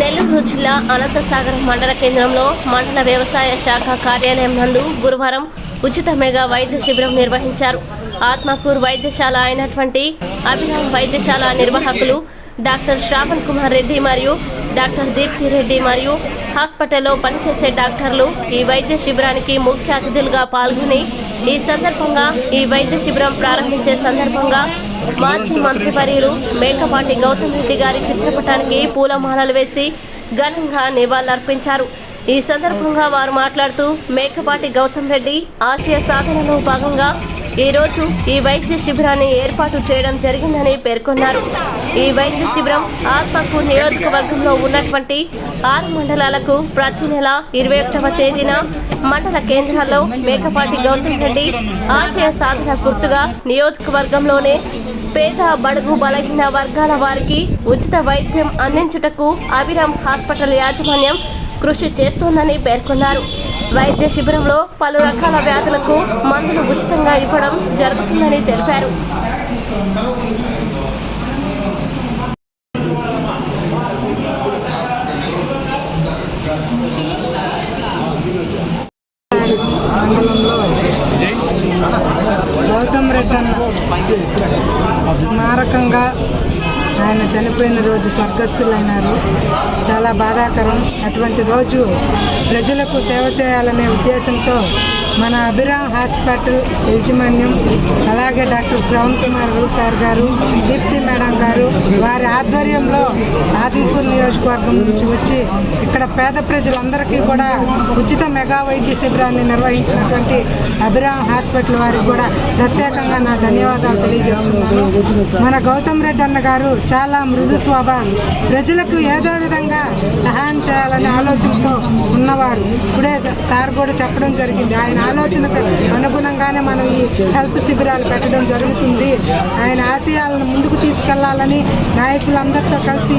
నెల్లూరు జిల్లా అనంతసాగర్ మండల కేంద్రంలో మండల వ్యవసాయ శాఖ కార్యాలయం నందు గురువారం ఉచిత మెగా వైద్య శిబిరం నిర్వహించారు. ఆత్మకూరు వైద్యశాల అయినటువంటి అభిరామ్ వైద్యశాల నిర్వాహకులు డాక్టర్ శ్రావణ్ కుమార్ రెడ్డి మరియు డాక్టర్ దీప్తి రెడ్డి మరియు హాస్పిటల్లో పనిచేసే డాక్టర్లు ఈ వైద్య శిబిరానికి ముఖ్య అతిథులుగా పాల్గొని ఈ సందర్భంగా ఈ వైద్య శిబిరం ప్రారంభించే సందర్భంగా మాజీ మంత్రి మంత్రివర్యులు మేకపాటి గౌతమ్ రెడ్డి గారి చిత్రపటానికి పూలమాలలు వేసి ఘనంగా నివాళులర్పించారు. ఈ సందర్భంగా వారు మాట్లాడుతూ మేకపాటి గౌతమ్ రెడ్డి ఆశయ సాధనలో భాగంగా ఈరోజు ఈ వైద్య శిబిరాన్ని ఏర్పాటు చేయడం జరిగిందని పేర్కొన్నారు. ఈ వైద్య శిబిరం ఆత్మకూరు నియోజకవర్గంలో ఉన్నటువంటి ఆరు మండలాలకు ప్రతి నెల ఇరవై ఒకటవ తేదీన మండల కేంద్రాల్లో మేకపాటి గౌతమ్ రెడ్డి ఆశయ సాధన గుర్తుగా నియోజకవర్గంలోనే పేద బడుగు బలహీన వర్గాల వారికి ఉచిత వైద్యం అందించుటకు అభిరామ్ హాస్పిటల్ యాజమాన్యం కృషి చేస్తోందని పేర్కొన్నారు. వైద్య శిబిరంలో పలు రకాల వ్యాధులకు మందులు ఉచితంగా ఇవ్వడం జరుగుతుందని తెలిపారు. స్మారకంగా చనిపోయిన రోజు స్వర్గస్థులైనారు. చాలా బాధాకరం. అటువంటి రోజు ప్రజలకు సేవ చేయాలనే ఉద్దేశంతో మన అభిరామ్ హాస్పిటల్ యాజమాన్యం అలాగే డాక్టర్ శ్రవణ్ కుమార్ సార్ గారు దీప్తి మేడం గారు వారి ఆధ్వర్యంలో ఆత్మకూరు నియోజకవర్గం నుంచి వచ్చి ఇక్కడ పేద ప్రజలందరికీ కూడా ఉచిత మెగా వైద్య శిబిరాన్ని నిర్వహించినటువంటి అభిరామ్ హాస్పిటల్ వారికి కూడా ప్రత్యేకంగా నా ధన్యవాదాలు తెలియజేస్తున్నాను మన గౌతమ్ రెడ్డి అన్న గారు చాలా మృదు స్వభావం. ప్రజలకు ఏదో విధంగా సహాయం చేయాలనే ఆలోచనతో ఉన్నవారు ఇప్పుడే సార్ కూడా చెప్పడం జరిగింది. ఆయన ఆలోచనకు అనుగుణంగానే మనం ఈ హెల్త్ శిబిరాలు పెట్టడం జరుగుతుంది. ఆయన ఆశయాలను ముందుకు తీసుకెళ్ళాలని నాయకులందరితో కలిసి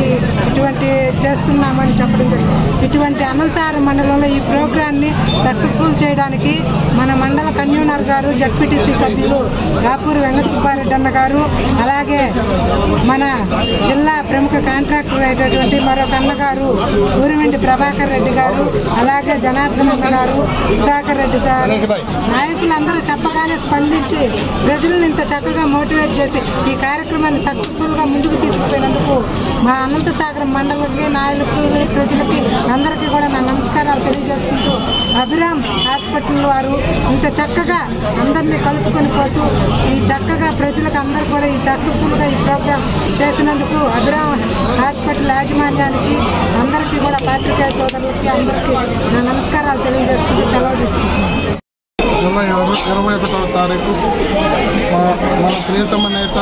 ఇటువంటి చేస్తున్నామని చెప్పడం జరిగింది. ఇటువంటి అనంతసార మండలంలో ఈ ప్రోగ్రాన్ని సక్సెస్ఫుల్ చేయడానికి మన మండల కన్వీనర్ గారు జడ్పీటీసీ సభ్యులు రాపూరి వెంకట సుబ్బారెడ్డి అన్న గారు అలాగే మన జిల్లా ప్రముఖ కాంట్రాక్టర్ అయినటువంటి మరొక అన్నగారు ఊరివెంటి ప్రభాకర్ రెడ్డి గారు అలాగే జనార్దన్ గారు సుధాకర్ రెడ్డి సార్. నాయకులందరూ చెప్పగానే స్పందించి ప్రజలను ఇంత చక్కగా మోటివేట్ చేసి ఈ కార్యక్రమాన్ని సక్సెస్ఫుల్గా ముందుకు తీసుకుపోయినందుకు మా అనంతసాగరం మండలకి నాయకులకి ప్రజలకి అందరికీ కూడా నా నమస్కారాలు తెలియజేసుకుంటూ అభిరామ్ హాస్పిటల్ వారు ఇంత చక్కగా అందరినీ కలుపుకొని పోతూ ఈ చక్కగా ప్రజలకు అందరూ కూడా ఈ సక్సెస్ఫుల్గా ఈ ప్రోగ్రామ్ చేసినందుకు అభిరామ్ హాస్పిటల్ యాజమాన్యానికి అందరికీ కూడా పాత్రికేయ సోదరులకి అందరికీ నా నమస్కారాలు తెలియజేసుకుంటూ సెలవు తీసుకుంటున్నాను. జూలై ఇరవై ఇరవై ఒకటవ తారీఖు మా మన ప్రియతమ నేత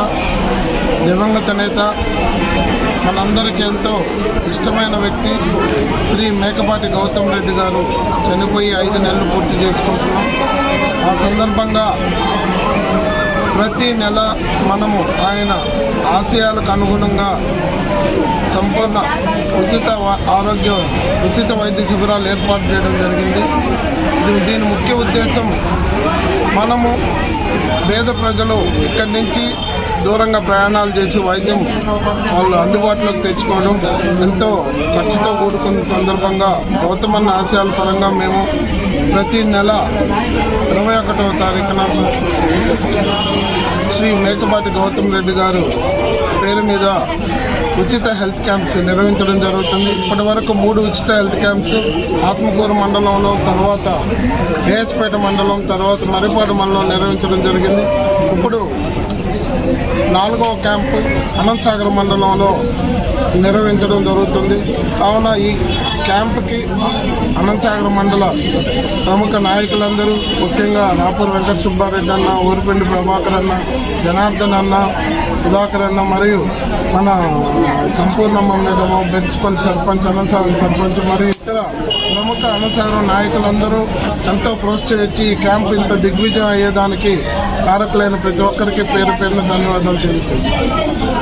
దివంగత నేత మనందరికీ ఎంతో ఇష్టమైన వ్యక్తి శ్రీ మేకపాటి గౌతమ్ రెడ్డి గారు చనిపోయి ఐదు నెలలు పూర్తి చేసుకుంటున్నాం. ఆ సందర్భంగా ప్రతి నెల మనము ఆయన ఆశయాలకు అనుగుణంగా సంపూర్ణ ఉచిత వ- ఆరోగ్య ఉచిత వైద్య శిబిరాలు ఏర్పాటు చేయడం జరిగింది. దీని ముఖ్య ఉద్దేశం మనము పేద ప్రజలు ఇక్కడి నుంచి దూరంగా ప్రయాణాలు చేసి వైద్యం వాళ్ళు అందుబాటులోకి తెచ్చుకోవడం ఎంతో ఖర్చుతో కూడుకున్న సందర్భంగా గౌతమన్న ఆశయాల పరంగా మేము ప్రతి నెల ఇరవై ఒకటవ తారీఖున శ్రీ మేకపాటి గౌతమ్ రెడ్డి గారు పేరు మీద ఉచిత హెల్త్ క్యాంప్స్ నిర్వహించడం జరుగుతుంది. ఇప్పటి వరకు మూడు ఉచిత హెల్త్ క్యాంప్స్ ఆత్మకూరు మండలంలో తర్వాత ఏఎస్పేట మండలం తర్వాత మరిపాడు మండలం నిర్వహించడం జరిగింది. ఇప్పుడు నాలుగవ క్యాంపు అనంతసాగర్ మండలంలో నిర్వహించడం జరుగుతుంది. కావున ఈ క్యాంప్కి అనంతసాగర్ మండల ప్రముఖ నాయకులందరూ ముఖ్యంగా రాపూర్ వెంకట సుబ్బారెడ్డి అన్న ఊరిపిండి ప్రభాకర్ అన్న జనార్దన్ అన్న సుధాకర్ అన్న మరియు మన సంపూర్ణమ్మ మేడము బెడ్స్పల్ సర్పంచ్ అనంతసాగర్ సర్పంచ్ మరియు ఇతర ప్రముఖ అనంతసాగర్ నాయకులందరూ ఎంతో ప్రోత్సహించి ఈ క్యాంప్ ఇంత దిగ్విజయం అయ్యేదానికి కారకులైన ప్రతి ఒక్కరికి పేరు పేరున ధన్యవాదాలు తెలియజేస్తాను